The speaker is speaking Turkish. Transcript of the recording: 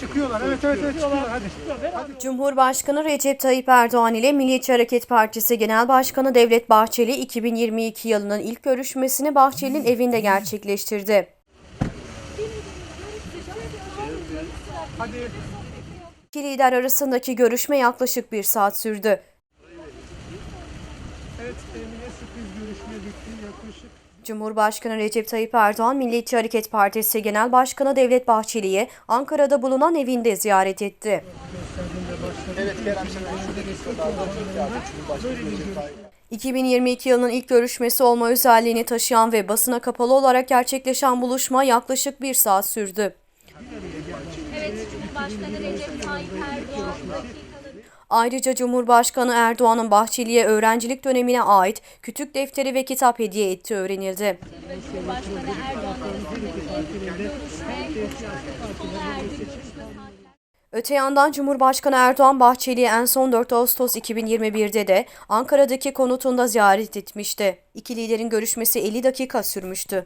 Çıkıyorlar evet evet evet çıkıyorlar hadi. Cumhurbaşkanı Recep Tayyip Erdoğan ile Milliyetçi Hareket Partisi Genel Başkanı Devlet Bahçeli 2022 yılının ilk görüşmesini Bahçeli'nin evinde gerçekleştirdi. Hadi. İki lider arasındaki görüşme yaklaşık bir saat sürdü. Evet sürpriz görüşme bitti yaklaşık. Cumhurbaşkanı Recep Tayyip Erdoğan, Milliyetçi Hareket Partisi Genel Başkanı Devlet Bahçeli'yi Ankara'da bulunan evinde ziyaret etti. Evet Kerem Şener şurada geçiyorlardı. Cumhurbaşkanı Recep Tayyip 2022 yılının ilk görüşmesi olma özelliğini taşıyan ve basına kapalı olarak gerçekleşen buluşma yaklaşık bir saat sürdü. Evet, Cumhurbaşkanı Recep Tayyip Erdoğan Ayrıca Cumhurbaşkanı Erdoğan'ın Bahçeli'ye öğrencilik dönemine ait kütük defteri ve kitap hediye ettiği öğrenildi. Öte yandan Cumhurbaşkanı Erdoğan Bahçeli'yi en son 4 Ağustos 2021'de de Ankara'daki konutunda ziyaret etmişti. İki liderin görüşmesi 50 dakika sürmüştü.